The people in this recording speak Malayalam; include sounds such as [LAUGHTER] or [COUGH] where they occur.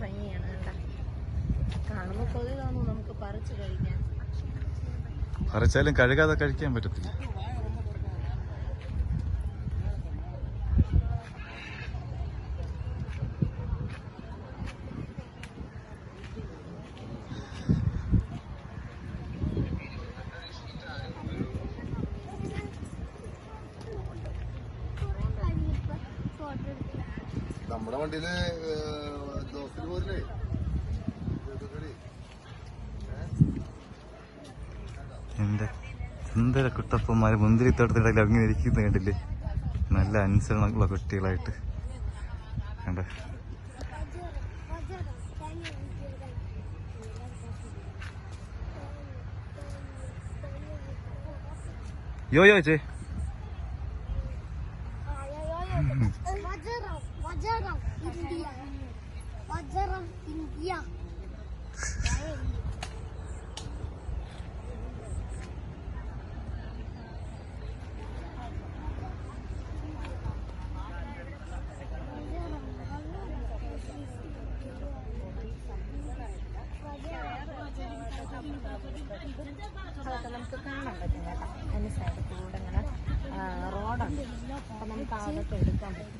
ഭംഗിയാണ് കണ്ട കാണുമ്പോൾ കൊതി തോന്നും നമുക്ക് പറിച്ചു കഴിക്കാൻ. പറിച്ചാലും കഴുകാതെ കഴിക്കാൻ പറ്റത്തില്ല. നമ്മുടെ വണ്ടിയിൽ ദോസ്തിന് പോരില്ലേ? എന്റെ സുന്ദര കുട്ടപ്പന്മാര് മുന്തിരിത്തോട്ടത്തിടയിൽ ഇറങ്ങി ഇരിക്കുന്ന കണ്ടില്ലേ? നല്ല അനുസരണമുള്ള കുട്ടികളായിട്ട്. കണ്ട? യോ യോ ചേ [LAUGHS] വജറം വജറം ഇന്ത്യ വജറം ഇന്ത്യ അതൊക്കെ നമുക്ക് കാണാൻ പറ്റും കേട്ടോ അതിന് സൈഡിൽ കൂടെ ഇങ്ങനെ റോഡുണ്ട് അപ്പൊ നമുക്ക് അതൊക്കെ എടുക്കാൻ പറ്റും